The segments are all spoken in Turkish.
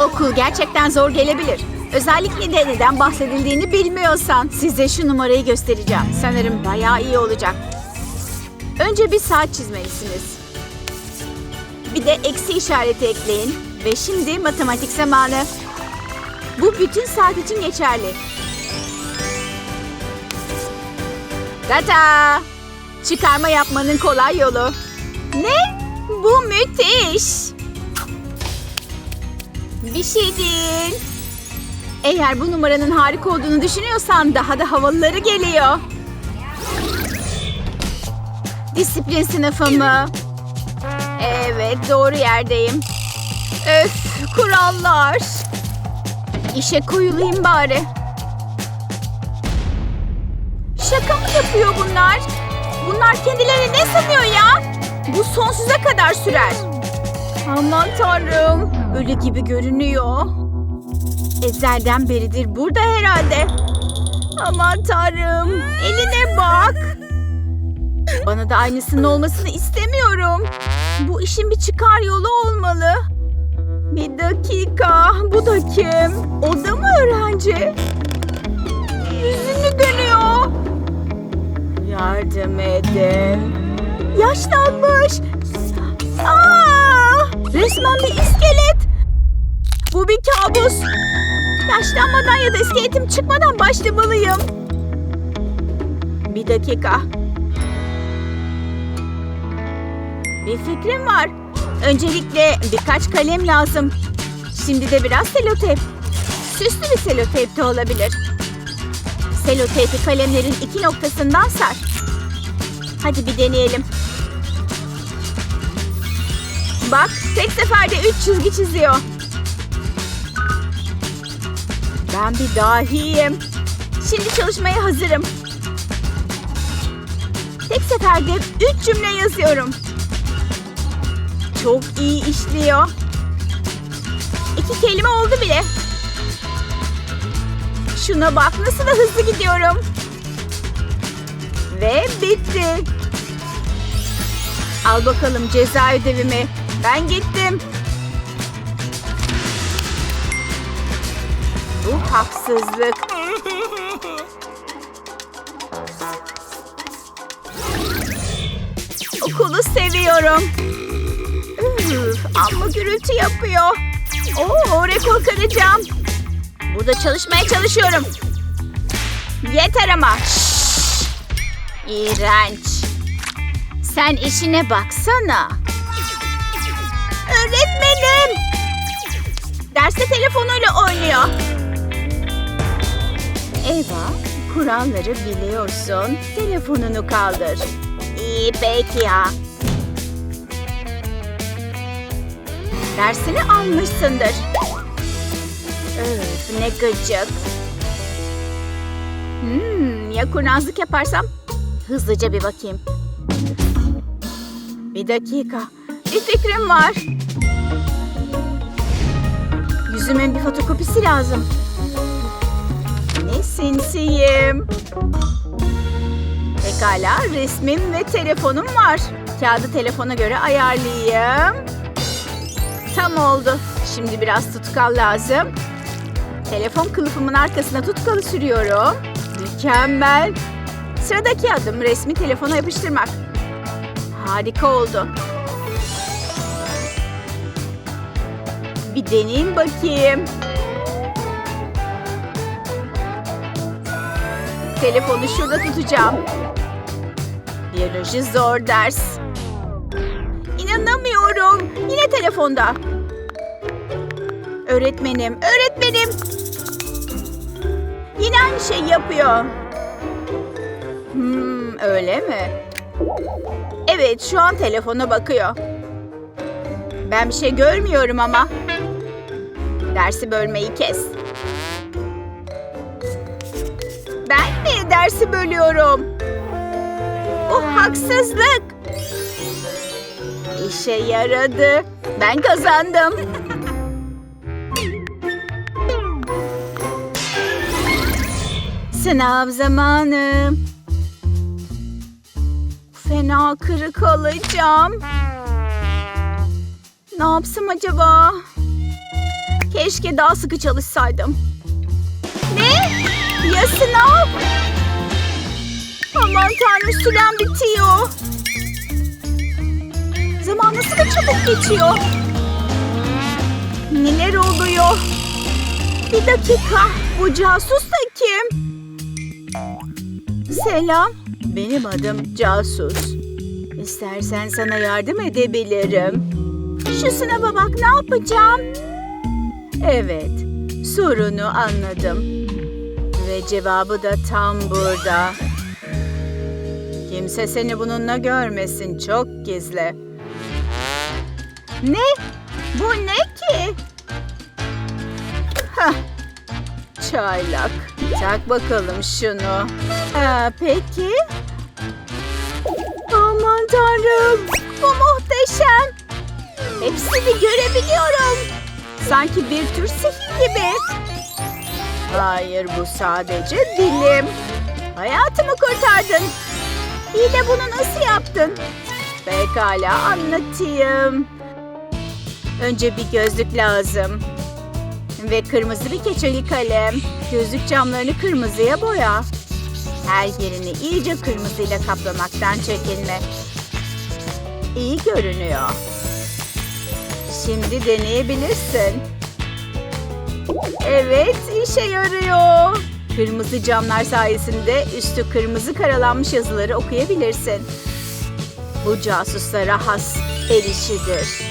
Okul gerçekten zor gelebilir. Özellikle de neden bahsedildiğini bilmiyorsan size şu numarayı göstereceğim. Sanırım bayağı iyi olacak. Önce bir saat çizmelisiniz. Bir de eksi işareti ekleyin. Ve şimdi matematik zamanı. Bu bütün saat için geçerli. Tata! Çıkarma yapmanın kolay yolu. Ne? Bu müthiş. Bir şey değil. Eğer bu numaranın harika olduğunu düşünüyorsan daha da havalıları geliyor. Disiplin sınıfı mı? Evet doğru yerdeyim. Öf kurallar. İşe koyulayım bari. Şaka mı yapıyor bunlar? Bunlar kendileri ne sanıyor ya? Bu sonsuza kadar sürer. Aman tanrım. Öyle gibi görünüyor. Ezelden beridir burada herhalde. Aman tanrım. Eline bak. Bana da aynısının olmasını istemiyorum. Bu işin bir çıkar yolu olmalı. Bir dakika. Bu da kim? O da mı öğrenci? Yüzünü dönüyor. Yardım edin. Yaşlanmış. Aa! Resmen bir iskelet. Bu bir kabus. Yaşlanmadan ya da iskeletim çıkmadan başlamalıyım. Bir dakika. Bir fikrim var. Öncelikle birkaç kalem lazım. Şimdi de biraz selotep. Süslü bir selotep de olabilir. Selotepi kalemlerin iki noktasından sar. Hadi bir deneyelim. Bak, tek seferde üç çizgi çiziyor. Ben bir dahiyim. Şimdi çalışmaya hazırım. Tek seferde üç cümle yazıyorum. Çok iyi işliyor. İki kelime oldu bile. Şuna bak nasıl da hızlı gidiyorum. Ve bitti. Al bakalım ceza ödevimi. Ben gittim. Bu haksızlık. Okulu seviyorum. Üf, amma gürültü yapıyor. Oo, rekor kıracağım. Burada çalışmaya çalışıyorum. Yeter ama. Şşş. İğrenç. Sen işine baksana. Öğretmenim. Derste telefonuyla oynuyor. Eva, kuralları biliyorsun. Telefonunu kaldır. İyi peki ya. Dersini almışsındır. Öf ne gıcık. Hmm, ya kurnazlık yaparsam? Hızlıca bir bakayım. Bir dakika. Bir fikrim var. Yüzümün bir fotokopisi lazım. Ne sinsiyim. Pekala resmim ve telefonum var. Kağıdı telefona göre ayarlayayım. Tam oldu. Şimdi biraz tutkal lazım. Telefon kılıfımın arkasına tutkalı sürüyorum. Mükemmel. Sıradaki adım resmi telefona yapıştırmak. Harika oldu. Bir deneyeyim bakayım. Telefonu şurada tutacağım. Biyoloji zor ders. İnanamıyorum. Yine telefonda. Öğretmenim, öğretmenim. Yine aynı şey yapıyor. Hmm, öyle mi? Evet, şu an telefona bakıyor. Ben bir şey görmüyorum ama. Dersi bölmeyi kes. Ben mi dersi bölüyorum? Bu haksızlık. İşe yaradı. Ben kazandım. Sınav zamanı. Fena kırık alacağım. Ne yapsam acaba? Keşke daha sıkı çalışsaydım. Ya sınav? Aman tanrım sürem bitiyor. Zaman nasıl da çabuk geçiyor. Neler oluyor? Bir dakika. Bu casus da kim? Selam. Benim adım Casus. İstersen sana yardım edebilirim. Şu sınava bak ne yapacağım? Evet. Sorunu anladım. Ve cevabı da tam burada. Kimse seni bununla görmesin. Çok gizli. Ne? Bu ne ki? Hah. Çaylak. Tak bakalım şunu. Aa, peki. Aman tanrım. Bu muhteşem. Hepsini görebiliyorum. Sanki bir tür sihir gibi. Hayır bu sadece dilim. Hayatımı kurtardın. İyi de bunu nasıl yaptın? Pekala anlatayım. Önce bir gözlük lazım. Ve kırmızı bir keçeli kalem. Gözlük camlarını kırmızıya boya. Her yerini iyice kırmızıyla kaplamaktan çekinme. İyi görünüyor. Şimdi deneyebilirsin. Evet, işe yarıyor. Kırmızı camlar sayesinde üstü kırmızı karalanmış yazıları okuyabilirsin. Bu casuslara has el işidir.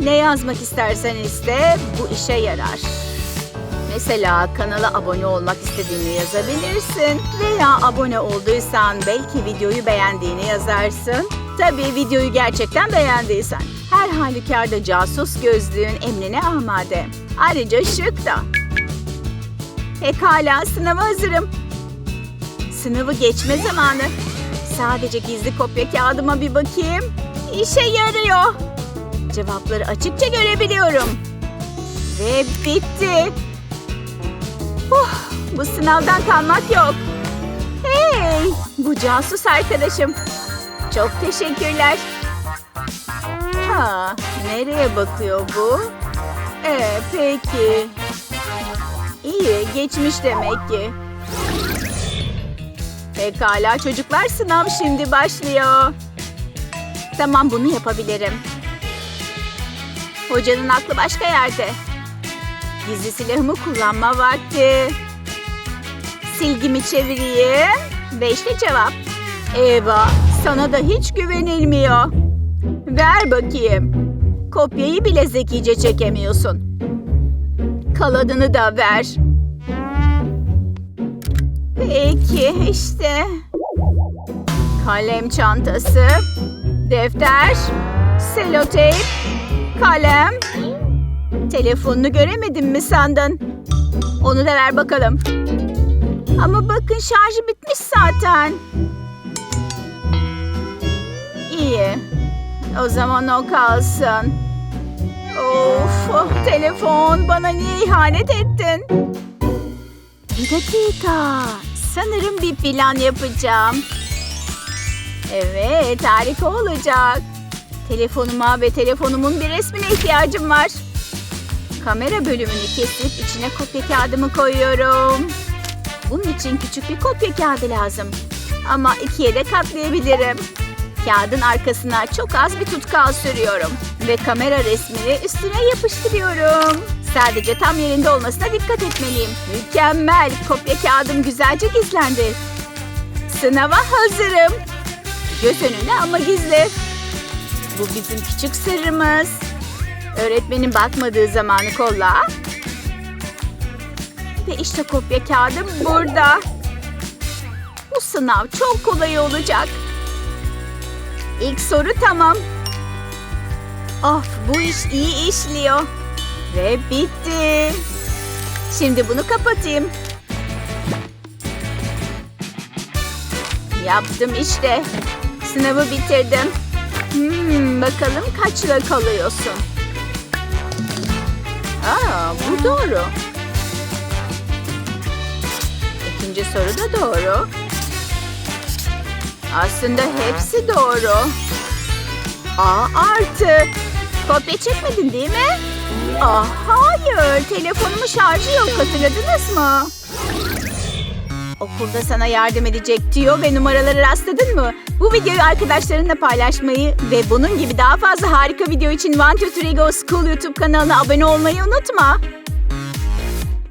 Ne yazmak istersen iste, bu işe yarar. Mesela kanala abone olmak istediğini yazabilirsin. Veya abone olduysan belki videoyu beğendiğini yazarsın. Tabii videoyu gerçekten beğendiysen. Her halükarda casus gözlüğün emrine amade. Ayrıca şık da. Pekala sınava hazırım. Sınavı geçme zamanı. Sadece gizli kopya kağıdıma bir bakayım. İşe yarıyor. Cevapları açıkça görebiliyorum. Ve bitti. Oh, bu sınavdan kalmak yok. Hey, bu casus arkadaşım. Çok teşekkürler. Ha, nereye bakıyor bu? Ee, peki. İyi, geçmiş demek ki. Pekala çocuklar sınav şimdi başlıyor. Tamam bunu yapabilirim. Hocanın aklı başka yerde. Gizli silahımı kullanma vakti. Silgimi çevireyim. Beşli cevap. Eva, sana da hiç güvenilmiyor. Ver bakayım. Kopyayı bile zekice çekemiyorsun. Kaladını da ver. Peki işte. Kalem çantası, defter, seloteyp, kalem. Telefonunu göremedin mi sandın? Onu da ver bakalım. Ama bakın şarjı bitmiş zaten. İyi. O zaman o kalsın. Of, oh, telefon bana niye ihanet ettin? Bir dakika. Sanırım bir plan yapacağım. Evet, harika olacak. Telefonuma ve telefonumun bir resmine ihtiyacım var. Kamera bölümünü kesip içine kopya kağıdımı koyuyorum. Bunun için küçük bir kopya kağıdı lazım. Ama ikiye de katlayabilirim. Kağıdın arkasına çok az bir tutkal sürüyorum. Ve kamera resmini üstüne yapıştırıyorum. Sadece tam yerinde olmasına dikkat etmeliyim. Mükemmel. Kopya kağıdım güzelce gizlendi. Sınava hazırım. Göz önünde ama gizli. Bu bizim küçük sırrımız. Öğretmenin bakmadığı zamanı kolla. Ve işte kopya kağıdım burada. Bu sınav çok kolay olacak. İlk soru tamam. Of bu iş iyi işliyor. Ve bitti. Şimdi bunu kapatayım. Yaptım işte. Sınavı bitirdim. Hmm, bakalım kaçla kalıyorsun? Aa, bu doğru. İkinci soru da doğru. Aslında hepsi doğru. A artı. Kopya çekmedin değil mi? Ah hayır, telefonumun şarjı yok hatırladınız mı? Okulda sana yardım edecek diyor ve numaraları rastladın mı? Bu videoyu arkadaşlarınla paylaşmayı ve bunun gibi daha fazla harika video için One Two Three Go School YouTube kanalına abone olmayı unutma.